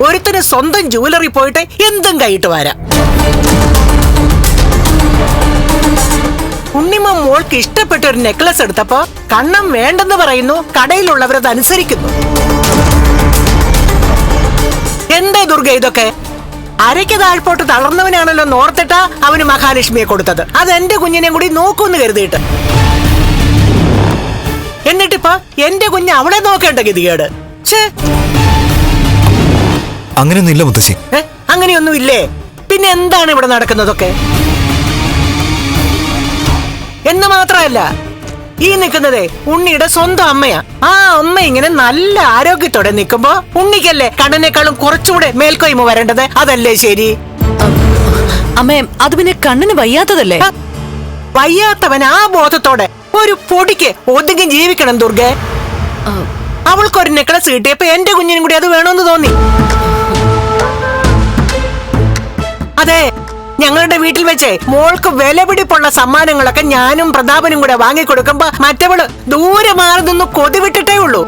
ഒരുത്തിന് സ്വന്തം ജുവലറി പോയിട്ട് എന്തും കൈയിട്ട് വരാം. ഉണ്ണിമ മോൾക്ക് ഇഷ്ടപ്പെട്ട ഒരു നെക്ലസ് എടുത്തപ്പോ കണ്ണം വേണ്ടെന്ന് പറയുന്നു കടയിലുള്ളവരത് അനുസരിക്കുന്നു. എന്താ ദുർഗ ഇതൊക്കെ? അരയ്ക്ക് താഴ്പോട്ട് തളർന്നവനാണല്ലോ നോർത്തിട്ട അവന് മഹാലക്ഷ്മിയെ കൊടുത്തത്. അത് എന്റെ കുഞ്ഞിനെ കൂടി നോക്കൂന്ന് കരുതിയിട്ട്. എന്നിട്ടിപ്പോ എന്റെ കുഞ്ഞ് അവളെ നോക്കേണ്ട ഗതികേട്. ഛേ. അങ്ങനെയൊന്നും ഇല്ല മുത്തശ്ശി? അങ്ങനെയൊന്നും ഇല്ലേ പിന്നെ എന്താണ് ഇവിടെ നടക്കുന്നതൊക്കെ? എന്ന് മാത്രമല്ല ഈ നിൽക്കുന്നതേ ഉണ്ണിയുടെ സ്വന്തം അമ്മയാ. ആ അമ്മ ഇങ്ങനെ നല്ല ആരോഗ്യത്തോടെ നിൽക്കുമ്പോ ഉണ്ണിക്കല്ലേ കണ്ണനേക്കാളും കുറച്ചുകൂടെ മേൽക്കോയ്മ വരേണ്ടത്? അതല്ലേ ശരി? അമ്മേ അത് പിന്നെ കണ്ണിന് വയ്യാത്തതല്ലേ? വയ്യാത്തവൻ ആ ബോധത്തോടെ ഒരു പൊടിക്ക് ഒതുങ്ങി ജീവിക്കണം ദുർഗെ. അവൾക്കൊരു നെക്ലസ് കിട്ടിയപ്പോ എന്റെ കുഞ്ഞിനും കൂടി അത് വേണമെന്ന് തോന്നി. അതെ ഞങ്ങളുടെ വീട്ടിൽ വെച്ച് മോൾക്ക് വിലപിടിപ്പുള്ള സമ്മാനങ്ങളൊക്കെ ഞാനും പ്രതാപനും കൂടെ വാങ്ങിക്കൊടുക്കുമ്പോ മറ്റവൾ ദൂരെ മാറി നിന്ന് കൊതിവിട്ടിട്ടേ ഉള്ളൂ.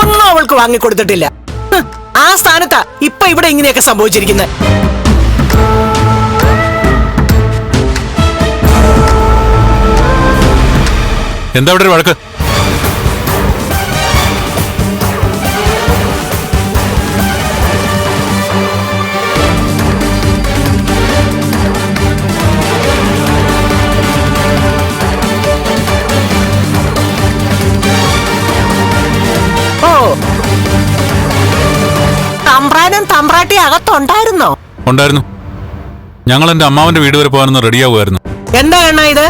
ഒന്നും അവൾക്ക് വാങ്ങിക്കൊടുത്തിട്ടില്ല. കൊടുത്തിട്ടില്ല ആ സ്ഥാനത്താ ഇപ്പൊ ഇവിടെ ഇങ്ങനെയൊക്കെ സംഭവിച്ചിരിക്കുന്നത്. എന്താ ഇവിടെ വഴക്ക്? ഓ. തമ്പ്രാനും തമ്പ്രാട്ടി അകത്തുണ്ടായിരുന്നോ? ഉണ്ടായിരുന്നു. ഞങ്ങൾ എന്റെ അമ്മാവന്റെ വീട് വരെ പോകാനൊന്ന് റെഡിയാവുമായിരുന്നു. എന്താ എണ്ണ ഇത്?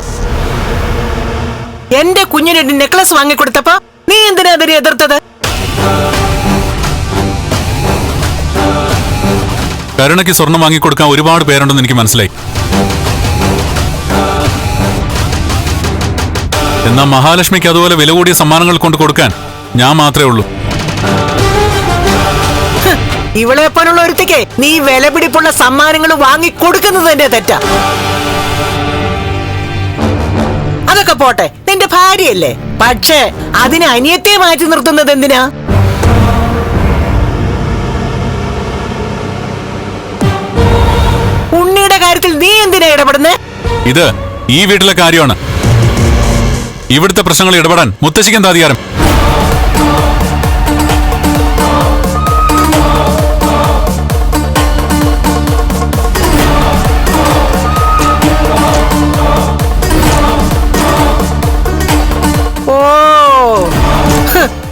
എന്റെ കുഞ്ഞിന് നെക്ലസ് വാങ്ങിക്കൊടുത്തപ്പോ നീ എന്തിനാ അതിനെ എതിർത്തത്? കരുണയ്ക്ക് സ്വർണം വാങ്ങിക്കൊടുക്കാൻ ഒരുപാട് പേരുണ്ടെന്ന് എനിക്ക് മനസ്സിലായി. എന്നാൽ മഹാലക്ഷ്മിക്ക് അതുപോലെ വില കൂടിയ സമ്മാനങ്ങൾ കൊണ്ട് കൊടുക്കാൻ ഞാൻ മാത്രമേ ഉള്ളൂ. ഇവളെ പോലുള്ള ഒരുത്തിക്ക് നീ വില പിടിപ്പുള്ള സമ്മാനങ്ങൾ വാങ്ങി കൊടുക്കുന്നത് തന്നെ തെറ്റാ. അതൊക്കെ പോട്ടെ നിന്റെ ഭാര്യയല്ലേ? പക്ഷേ അതിന് അനിയത്തെ മാറ്റി നിർത്തുന്നത് എന്തിനാ? ഉണ്ണിയുടെ കാര്യത്തിൽ നീ എന്തിനാ ഇടപെടുന്നേ? ഇത് ഈ വീട്ടിലെ കാര്യമാണ്. ഇവിടുത്തെ പ്രശ്നങ്ങൾ ഇടപെടാൻ മുത്തശ്ശിക്ക് എന്താ അധികാരം?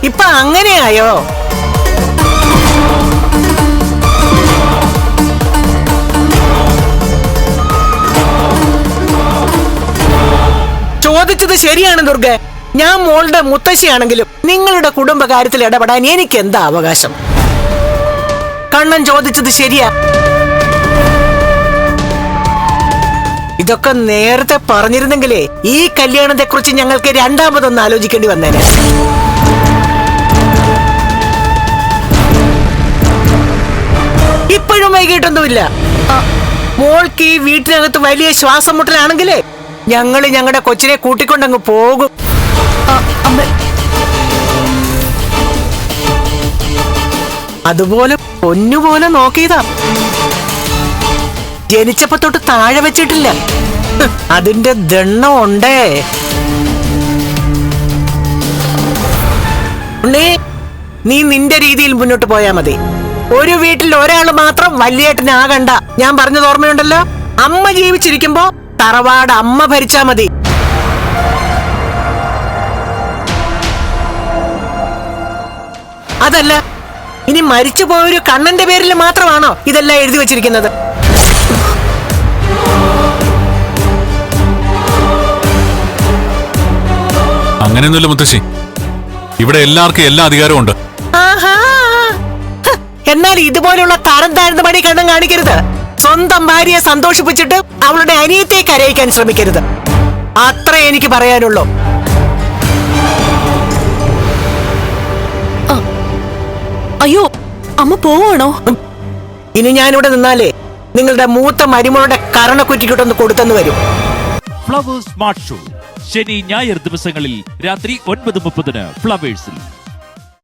ഇപ്പൊ അങ്ങനെയായോ? ചോദിച്ചത് ശരിയാണ് ദുർഗ. ഞാൻ മോളുടെ മുത്തശ്ശിയാണെങ്കിലും നിങ്ങളുടെ കുടുംബകാര്യത്തിൽ ഇടപെടാൻ എനിക്ക് എന്താ അവകാശം? കണ്ണൻ ചോദിച്ചത് ശരിയാ. ഇതൊക്കെ നേരത്തെ പറഞ്ഞിരുന്നെങ്കിലേ ഈ കല്യാണത്തെ കുറിച്ച് ഞങ്ങൾക്ക് രണ്ടാമതൊന്ന് ആലോചിക്കേണ്ടി വന്നേനെ. വൈകിട്ടൊന്നുമില്ല. മോൾക്ക് ഈ വീട്ടിനകത്ത് വലിയ ശ്വാസം മുട്ടലാണെങ്കിലേ ഞങ്ങൾ ഞങ്ങളുടെ കൊച്ചിനെ കൂട്ടിക്കൊണ്ടങ്ങ് പോകും. അതുപോലെ പൊന്നുപോലെ നോക്കിയതാ. ജനിച്ചപ്പോ തൊട്ട് താഴെ വെച്ചിട്ടില്ല. അതിന്റെ ദണ്ണം ഉണ്ടേ. ഉണ്ണി നീ നിന്റെ രീതിയിൽ മുന്നോട്ട് പോയാ മതി. ഒരു വീട്ടിൽ ഒരാൾ മാത്രം വലിയേട്ടനാകണ്ട ഞാൻ പറഞ്ഞത് ഓർമ്മയുണ്ടല്ലോ? അമ്മ ജീവിച്ചിരിക്കുമ്പോ തറവാട് അമ്മ ഭരിച്ചാ മതി. അതല്ല ഇനി മരിച്ചു പോയൊരു കണ്ണന്റെ പേരിൽ മാത്രമാണോ ഇതെല്ലാം എഴുതി വെച്ചിരിക്കുന്നത്? അങ്ങനെയൊന്നുമില്ല മുത്തശ്ശി. ഇവിടെ എല്ലാവർക്കും എല്ലാ അധികാരവും ഉണ്ട്. ആഹാ. എന്നാൽ ഇതുപോലുള്ള തരം താഴ്ന്ന പണി കണ്ണം കാണിക്കരുത്. സ്വന്തം ഭാര്യയെ സന്തോഷിപ്പിച്ചിട്ട് അവളുടെ അനിയത്തെ കരയിക്കാൻ ശ്രമിക്കരുത്. അത്രേ എനിക്ക് പറയാനുള്ളൂ. അയ്യോ അമ്മ പോവാണോ ഇനി ഞാനിവിടെ നിന്നാലേ നിങ്ങളുടെ മൂത്ത മരുമകളുടെ കരണക്കുറ്റിക്കൊണ്ടൊന്ന് കൊടുത്തെന്ന് വരും. ഫ്ലവേഴ്സ് സ്മാർട്ട് ഷോ ശനി ഞായർ ദിവസങ്ങളിൽ രാത്രി ഒൻപത് മുപ്പതിന് ഫ്ലവേഴ്സിൽ